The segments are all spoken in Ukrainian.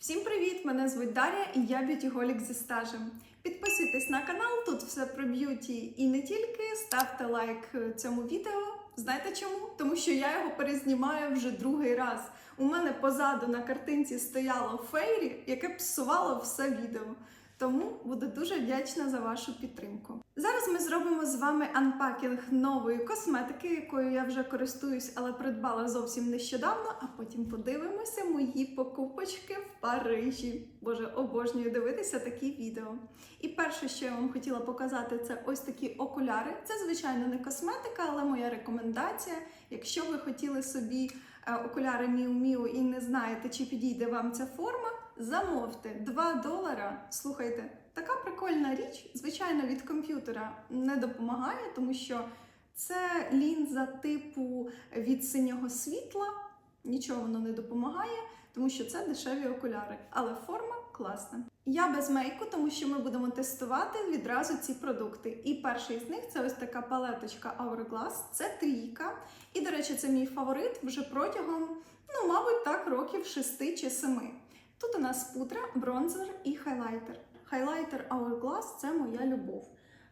Всім привіт! Мене звуть Дар'я і я б'ютіголік зі стажем. Підписуйтесь на канал, тут все про б'юті і не тільки. Ставте лайк цьому відео. Знаєте чому? Тому що я його перезнімаю вже другий раз. У мене позаду на картинці стояло фейрі, яке псувало все відео. Тому буду дуже вдячна за вашу підтримку. Зараз ми зробимо з вами анпакінг нової косметики, якою я вже користуюсь, але придбала зовсім нещодавно. А потім подивимося мої покупочки в Парижі. Боже, обожнюю дивитися такі відео. І перше, що я вам хотіла показати, це ось такі окуляри. Це звичайно не косметика, але моя рекомендація. Якщо ви хотіли собі е, окуляри Miu Miu і не знаєте, чи підійде вам ця форма, замовте 2 долара. Слухайте, така прикольна річ, звичайно, від комп'ютера не допомагає, тому що це лінза типу від синього світла. Нічого воно не допомагає, тому що це дешеві окуляри, але форма класна. Я без мейку, тому що ми будемо тестувати відразу ці продукти. І перший з них це ось така палеточка Hourglass, це трійка. І, до речі, це мій фаворит вже протягом, ну, мабуть, так, років 6 чи 7. Тут у нас пудра, бронзер і хайлайтер. Хайлайтер Hourglass – це моя любов.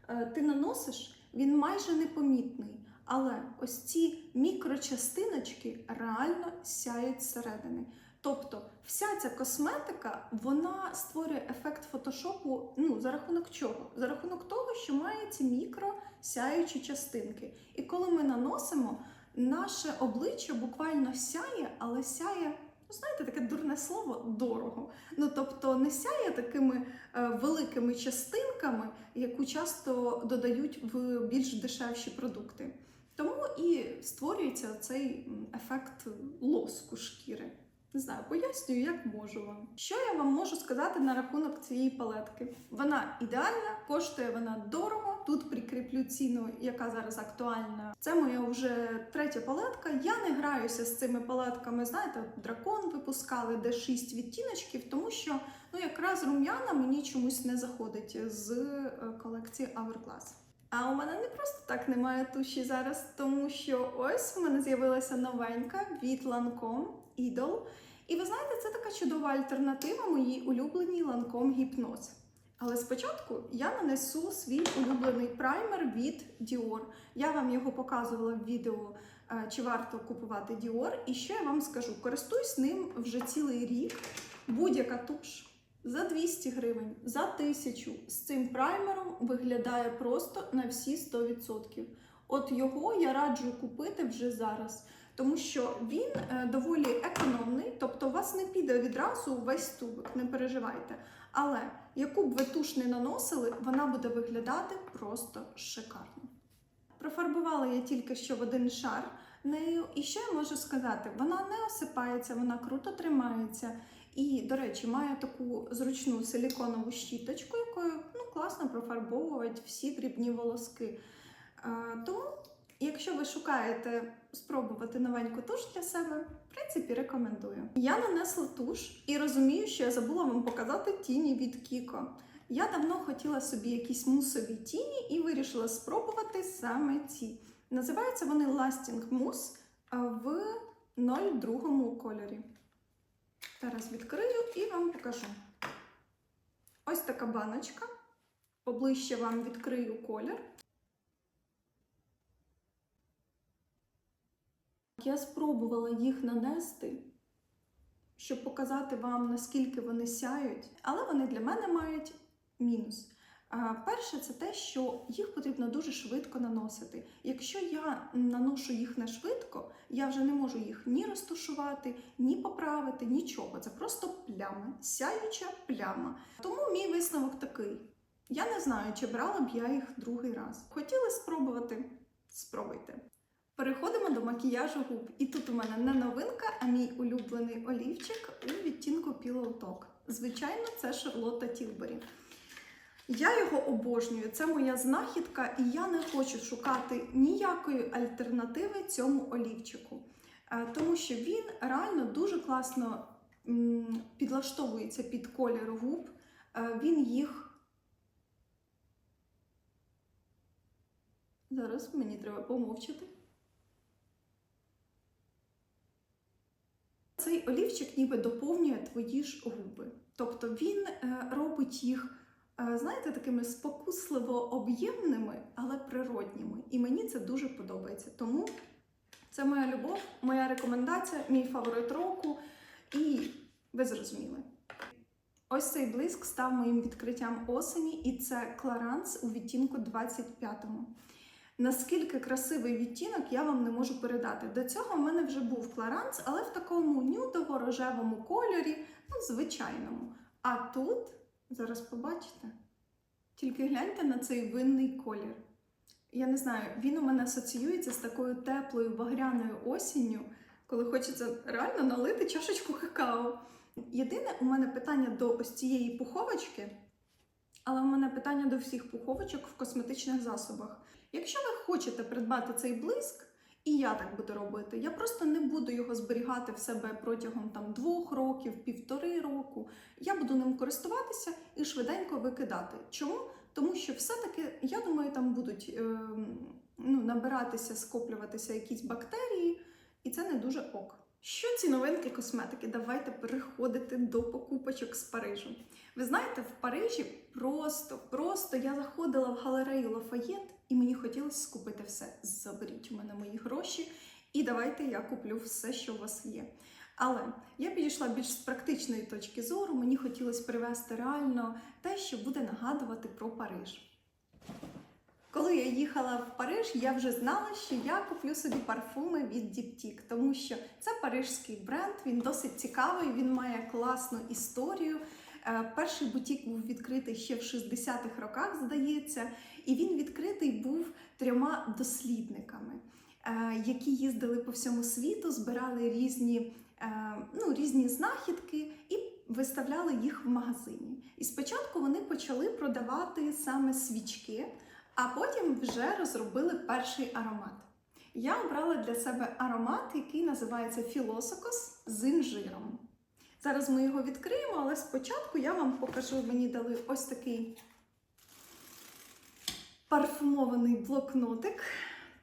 Е, Ти наносиш, він майже непомітний, але ось ці мікрочастиночки реально сяють зсередини. Тобто, вся ця косметика вона створює ефект фотошопу. Ну за рахунок чого? За рахунок того, що має ці мікро сяючі частинки. І коли ми наносимо, наше обличчя буквально сяє, але сяє. Ну, знаєте, таке дурне слово дорого. Ну тобто не сяє такими е, великими частинками, яку часто додають в більш дешевші продукти. Тому і створюється цей ефект лоску шкіри. Не знаю, пояснюю, як можу вам. Що я вам можу сказати на рахунок цієї палетки? Вона ідеальна, коштує вона дорого. Тут прикріплю ціну, яка зараз актуальна. Це моя вже третя палетка. Я не граюся з цими палетками. Знаєте, дракон випускали, де 6 відтіночків, тому що ну якраз рум'яна мені чомусь не заходить з е, колекції Hourglass. А у мене не просто так немає туші зараз, тому що ось в мене з'явилася новенька від Lancome Idol. І ви знаєте, це така чудова альтернатива моїй улюбленій Lancome Hypnose. Але спочатку я нанесу свій улюблений праймер від Dior. Я вам його показувала в відео, е, чи варто купувати Dior. І що я вам скажу? Користуюсь ним вже цілий рік. Будь-яка туш за 200 гривень, за 1000 з цим праймером виглядає просто на всі 100%. От його я раджу купити вже зараз, тому що він е, доволі економний, тобто у вас не піде відразу весь тубик, не переживайте. Але яку б ви туш не наносили, вона буде виглядати просто шикарно. Профарбувала я тільки що в один шар нею, і що я можу сказати? Вона не осипається, вона круто тримається. І, до речі, має таку зручну силіконову щіточку, якою ну, класно профарбовувати всі дрібні волоски. Е, тому, якщо ви шукаєте спробувати новеньку туш для себе, в принципі, рекомендую. Я нанесла туш і розумію, що я забула вам показати тіні від Кіко. Я давно хотіла собі якісь мусові тіні і вирішила спробувати саме ці. Називаються вони Lasting Mousse в 02 кольорі. Зараз відкрию і вам покажу. Ось така баночка. Поближче вам відкрию колір. Я спробувала їх нанести, щоб показати вам, наскільки вони сяють, але вони для мене мають мінус. А, Перше, це те, що їх потрібно дуже швидко наносити. Якщо я наношу їх не швидко, я вже не можу їх ні розташувати, ні поправити, нічого. Це просто плями, сяюча пляма. Тому мій висновок такий: я не знаю, чи брала б я їх другий раз. Хотіли спробувати? Спробуйте. Переходимо до макіяжу губ. І тут у мене не новинка, а мій улюблений олівчик у відтінку Pillow Talk. Звичайно, це Шарлотта Тілбері. Я його обожнюю, це моя знахідка, і я не хочу шукати ніякої альтернативи цьому олівчику. Е, Тому що він реально дуже класно підлаштовується під колір губ. Е, Він їх. Зараз мені треба помовчати. Цей олівчик ніби доповнює твої ж губи. Тобто він е, робить їх, знаєте, такими спокусливо об'ємними, але природніми. І мені це дуже подобається. Тому це моя любов, моя рекомендація, мій фаворит року. І ви зрозуміли. Ось цей блиск став моїм відкриттям осені, і це Кларанс у відтінку 25-му. Наскільки красивий відтінок я вам не можу передати. До цього в мене вже був Кларанс, але в такому нюдово-рожевому кольорі, ну, звичайному. А тут, зараз побачите, тільки гляньте на цей винний колір. Я не знаю, він у мене асоціюється з такою теплою багряною осінню, коли хочеться реально налити чашечку какао. Єдине у мене питання до ось цієї пуховочки, але у мене питання до всіх пуховочок в косметичних засобах. Якщо ви хочете придбати цей блиск, і я так буду робити, я просто не буду його зберігати в себе протягом там двох років, півтори року. Я буду ним користуватися і швиденько викидати. Чому? Тому що все-таки, я думаю, там будуть е, ну, набиратися, скоплюватися якісь бактерії, і це не дуже ок. Що ці новинки косметики? Давайте переходити до покупочок з Парижу. Ви знаєте, в Парижі просто, просто я заходила в галерею Лафаєт, і мені хотілося скупити все. Заберіть у мене мої гроші, і давайте я куплю все, що у вас є. Але я підійшла більш з практичної точки зору. Мені хотілося привезти реально те, що буде нагадувати про Париж. Коли я їхала в Париж, я вже знала, що я куплю собі парфуми від Діптік, тому що це парижський бренд, він досить цікавий, він має класну історію. Е, Перший бутік був відкритий ще в 60-х роках, здається, і він відкритий був трьома дослідниками, е, які їздили по всьому світу, збирали різні, е, ну, різні знахідки і виставляли їх в магазині. І спочатку вони почали продавати саме свічки, а потім вже розробили перший аромат. Я обрала для себе аромат, який називається Філосокос з інжиром. Зараз ми його відкриємо, але спочатку я вам покажу, мені дали ось такий парфумований блокнотик.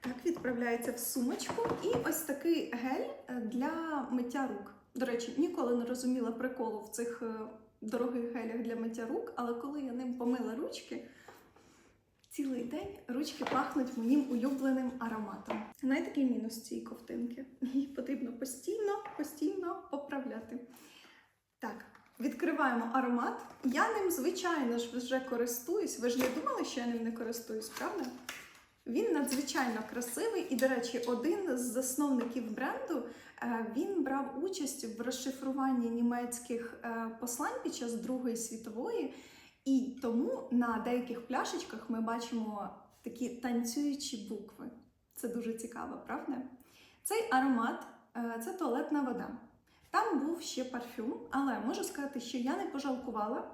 Так, відправляється в сумочку. І ось такий гель е, для миття рук. До речі, ніколи не розуміла приколу в цих е, дорогих гелях для миття рук, але коли я ним помила ручки, цілий день ручки пахнуть моїм улюбленим ароматом. Знаєте, який мінус цієї ковтинки? Її потрібно постійно, постійно поправляти. Так, відкриваємо аромат. Я ним, звичайно ж, вже користуюсь. Ви ж не думали, що я ним не користуюсь, правда? Він надзвичайно красивий, і, до речі, один з засновників бренду е, він брав участь в розшифруванні німецьких е, послань під час Другої світової, і тому на деяких пляшечках ми бачимо такі танцюючі букви. Це дуже цікаво, правда? Цей аромат е, це туалетна вода. Там був ще парфюм, але можу сказати, що я не пожалкувала.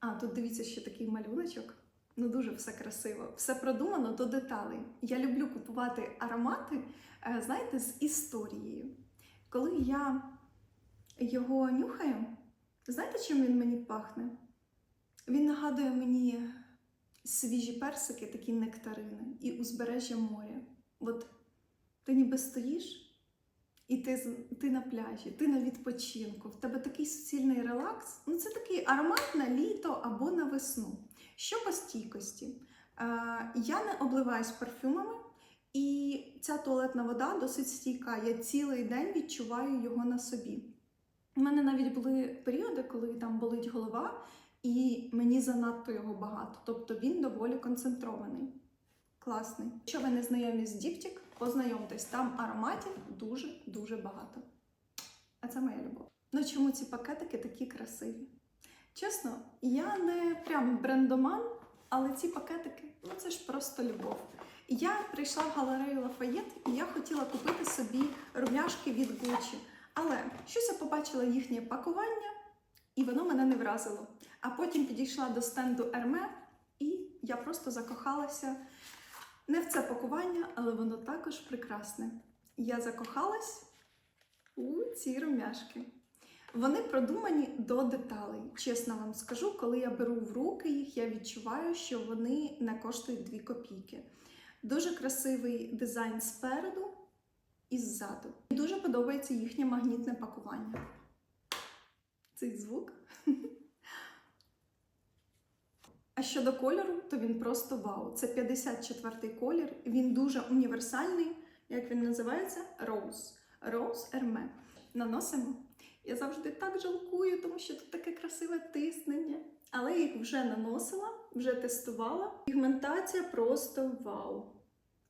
А, тут дивіться, ще такий малюночок. Ну, дуже все красиво, все продумано до деталей. Я люблю купувати аромати, е, знаєте, з історією. Коли я його нюхаю, знаєте, чим він мені пахне? Він нагадує мені свіжі персики, такі нектарини, і узбережжя моря. От ти ніби стоїш. І ти, ти на пляжі, ти на відпочинку, в тебе такий суцільний релакс. Ну, це такий аромат на літо або на весну. Що по стійкості? Е, я не обливаюсь парфюмами, і ця туалетна вода досить стійка. Я цілий день відчуваю його на собі. У мене навіть були періоди, коли там болить голова, і мені занадто його багато. Тобто він доволі концентрований. Класний. Якщо ви не знайомі з Діптік, познайомтесь, там ароматів дуже-дуже багато. А це моя любов. Ну чому ці пакетики такі красиві? Чесно, я не прям брендоман, але ці пакетики ну це ж просто любов. Я прийшла в галерею Лафаєт і я хотіла купити собі румяшки від Gucci. Але щось я побачила їхнє пакування, і воно мене не вразило. А потім підійшла до стенду Ерме, і я просто закохалася не в це пакування, але воно також прекрасне. Я закохалась у ці румяшки. Вони продумані до деталей. Чесно вам скажу, коли я беру в руки їх, я відчуваю, що вони не коштують 2 копійки. Дуже красивий дизайн спереду, і ззаду. Дуже подобається їхнє магнітне пакування. Цей звук. А щодо кольору, то він просто вау. Це 54-й колір. Він дуже універсальний. Як він називається? Rose. Rose Hermé. Наносимо. Я завжди так жалкую, тому що тут таке красиве тиснення. Але їх вже наносила, вже тестувала. Пігментація просто вау.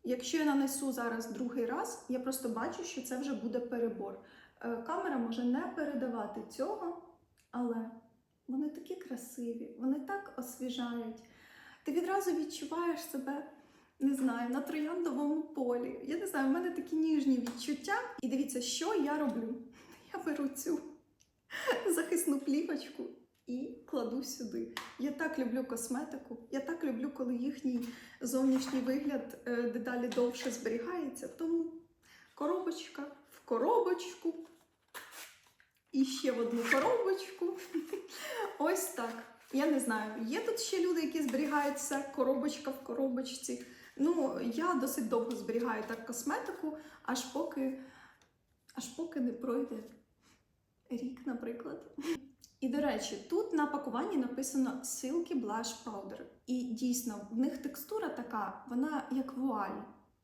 Якщо я нанесу зараз другий раз, я просто бачу, що це вже буде перебор. Е, Камера може не передавати цього, але вони такі красиві, вони так освіжають. Ти відразу відчуваєш себе, не знаю, на трояндовому полі. Я не знаю, в мене такі ніжні відчуття. І дивіться, що я роблю. Я беру цю захисну плівочку і кладу сюди. Я так люблю косметику. Я так люблю, коли їхній зовнішній вигляд е, дедалі довше зберігається. Тому коробочка в коробочку. І ще в одну коробочку. Ось так. Я не знаю, є тут ще люди, які зберігають все коробочка в коробочці. Ну, я досить довго зберігаю так косметику, аж поки, аж поки не пройде рік, наприклад. І до речі, тут на пакуванні написано Silky Blush Powder. І дійсно, в них текстура така, вона як вуаль.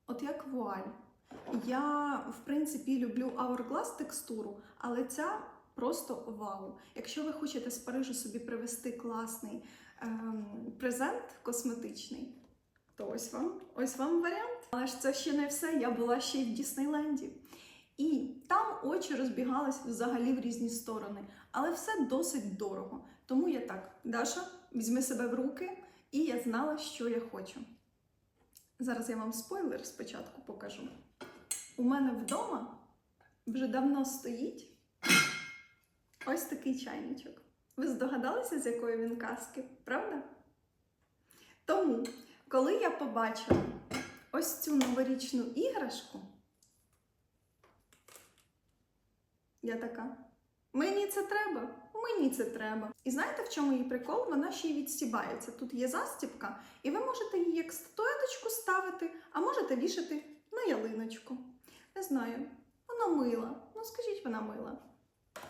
От як вуаль. Я, в принципі, люблю Hourglass текстуру, але ця просто вау. Якщо ви хочете з Парижу собі привезти класний ем, презент косметичний, то ось вам, ось вам варіант. Але ж це ще не все. Я була ще й в Діснейленді. І там очі розбігались взагалі в різні сторони, але все досить дорого. Тому я так, Даша, візьми себе в руки, і я знала, що я хочу. Зараз я вам спойлер спочатку покажу. У мене вдома вже давно стоїть ось такий чайничок. Ви здогадалися, з якої він казки, правда? Тому, коли я побачила ось цю новорічну іграшку, я така. Мені це треба, мені це треба. І знаєте, в чому її прикол? Вона ще й відстібається. Тут є застібка, і ви можете її як статуеточку ставити, а можете вішати на ялиночку. Не знаю, вона мила. Ну скажіть, вона мила.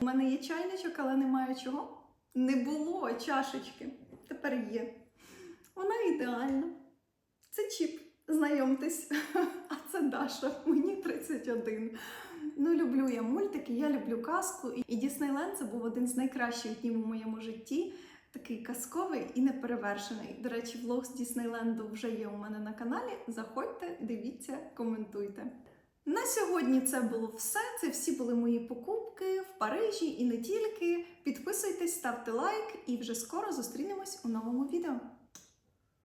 У мене є чайничок, але немає чого. Не було чашечки. Тепер є. Вона ідеальна. Це чіп. Знайомтесь. А це Даша, мені 31. Ну, люблю я мультики, я люблю казку. І Діснейленд це був один з найкращих днів у моєму житті. Такий казковий і неперевершений. До речі, влог з Діснейленду вже є у мене на каналі. Заходьте, дивіться, коментуйте. На сьогодні це було все. Це всі були мої покупки в Парижі і не тільки. Підписуйтесь, ставте лайк, і вже скоро зустрінемось у новому відео.